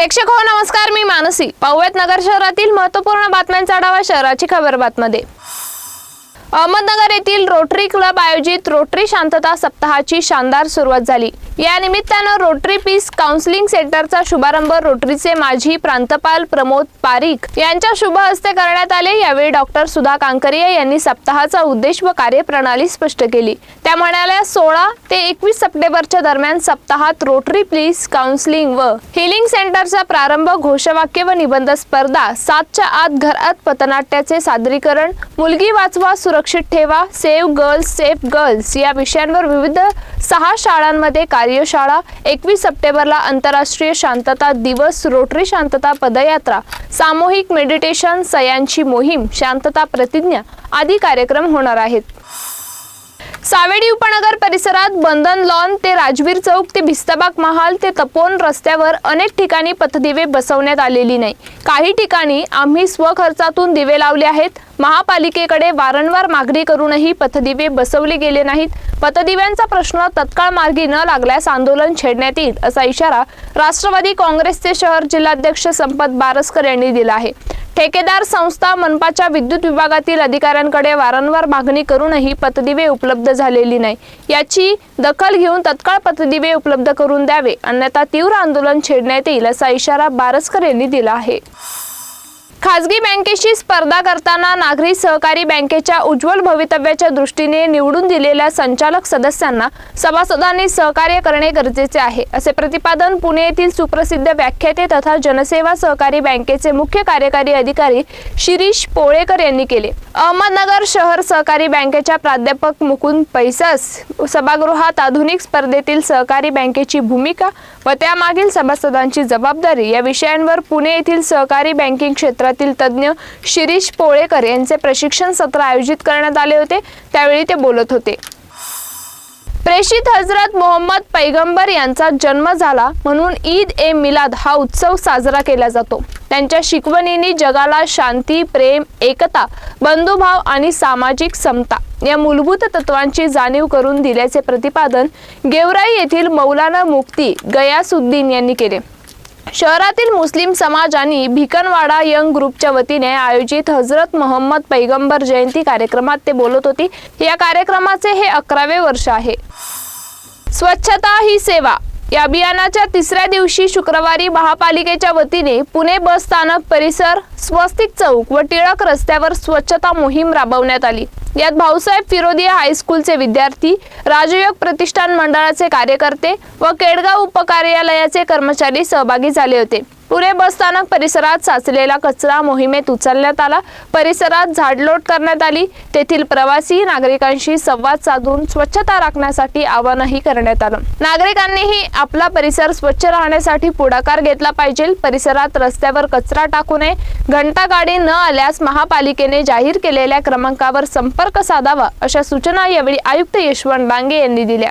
प्रेक्षक हो नमस्कार मी मानसी. पाहुयात नगर शहरातील महत्त्वपूर्ण बातम्यांचा आढावा शहराची खबर बातमध्ये. अहमदनगर येथील रोटरी क्लब आयोजित रोटरी शांतता सप्ताहाची शानदार सुरुवात झाली. या निमित्तानं रोटरी पीस काउन्सिलिंग सेंटरचा शुभारंभ रोटरीचे माजी प्रांतपाल प्रमोद पारिक यांच्या शुभ हस्ते करण्यात आले. यावेळी डॉक्टर सुधा कांकरिया यांनी सप्ताहाचा उद्देश व कार्यप्रणाली स्पष्ट केली. त्या म्हणाल्या सोळा ते एकवीस सप्टेंबरच्या दरम्यान सप्ताहात रोटरी प्लीज काउन्सिलिंग व हिलिंग सेंटरचा प्रारंभ घोषवाक्य व निबंध स्पर्धा सातच्या आत घरात पथनाट्याचे सादरीकरण मुलगी वाचवा सुरक्षित ठेवा सेव्ह गर्ल्स सेफ गर्ल्स या विषयांवर विविध सहा शाळांमध्ये कार्यशाळा. एकवीस सप्टेंबरला आंतरराष्ट्रीय शांतता दिवस रोटरी शांतता पदयात्रा सामूहिक मेडिटेशन सयांची मोहीम शांतता प्रतिज्ञा आदी कार्यक्रम होणार आहेत. सावेडी उपनगर परिसरात बंधन लॉन ते राजवीर चौक ते भिस्ताबाग महाल ते तपोन रस्त्यावर अनेक ठिकाणी पथदिवे बसवण्यात आलेली नाही. काही ठिकाणी आम्ही स्वखर्चातून दिवे लावले आहेत. महापालिकेकडे वारंवार मागणी करूनही पथदिवे बसवले गेले नाहीत. पथदिव्यांचा प्रश्न तत्काळ मार्गी न लागल्यास आंदोलन छेडण्यात येईल असा इशारा राष्ट्रवादी काँग्रेसचे शहर जिल्हाध्यक्ष संपत बारसकर यांनी दिला आहे. ठेकेदार संस्था मनपाच्या विद्युत विभागातील अधिकाऱ्यांकडे वारंवार मागणी करूनही पतदिवे उपलब्ध झालेली नाही. याची दखल घेऊन तत्काळ पतदिवे उपलब्ध करून द्यावे अन्यथा तीव्र आंदोलन छेडण्यात येईल असा इशारा बारसकर यांनी दिला आहे. खाजगी बँकेशी स्पर्धा करताना नागरी सहकारी बँकेच्या उज्ज्वल भवितव्याच्या दृष्टीने निवडून दिलेल्या संचालक सदस्यांना सभासदांनी सहकार्य करणे गरजेचे आहे. असे प्रतिपादन पुणे येथील सुप्रसिद्ध व्याख्याते तथा जनसेवा सहकारी बँकेचे मुख्य कार्यकारी अधिकारी शिरीष पोळेकर यांनी केले. अहमदनगर शहर सहकारी बँकेच्या प्राध्यापक मुकुंद पैसास सभागृहात आधुनिक स्पर्धेतील सहकारी बँकेची भूमिका व त्यामागील सभासदांची जबाबदारी या विषयांवर पुणे येथील सहकारी बँकिंग क्षेत्रातील तज्ज्ञ शिरीष पोळेकर यांचे प्रशिक्षण सत्र आयोजित करण्यात आले होते. त्यावेळी ते बोलत होते. प्रेषित हजरत मोहम्मद पैगंबर यांचा जन्म झाला म्हणून ईद ए मिलाद हा उत्सव साजरा केला जातो. त्यांच्या शिकवणींनी जगाला शांती प्रेम एकता बंधुभाव आणि सामाजिक समता या मूलभूत तत्वांची जाणीव करून दिल्याचे प्रतिपादन गेवराई येथील मौलाना मुफ्ती गयासुद्दीन यांनी केले. शहरातील मुस्लिम समाज आणि भिकनवाडा यंग ग्रुपच्या वतीने आयोजित हजरत मोहम्मद पैगंबर जयंती कार्यक्रमात ते बोलत होती. या कार्यक्रमाचे हे अकरावे वर्ष आहे. स्वच्छता ही सेवा. या अभियानाच्या तिसऱ्या दिवशी शुक्रवारी महापालिकेच्या वतीने पुणे बस स्थानक परिसर स्वस्तिक चौक व टिळक रस्त्यावर स्वच्छता मोहीम राबवण्यात आली. यात भाऊसाहेब फिरोदिया हायस्कूलचे विद्यार्थी राजयोग प्रतिष्ठान मंडळाचे कार्यकर्ते व केडगाव उपकार्यालयाचे कर्मचारी सहभागी झाले होते. पुणे बस स्थानक परिसरात साचलेला कचरा मोहिमेत उचलण्यात आला. परिसरात झाडलोट करण्यात आली. तेथील प्रवासी नागरिकांशी संवाद साधून स्वच्छता राखण्यासाठी आवाहनही करण्यात आलं. नागरिकांनीही आपला परिसर स्वच्छ राहण्यासाठी पुढाकार घेतला पाहिजे. परिसरात रस्त्यावर कचरा टाकू नये. घंटा गाडी न आल्यास महापालिकेने जाहीर केलेल्या क्रमांकावर संपर्क साधावा अशा सूचना यावेळी आयुक्त यशवंत डांगे यांनी दिल्या.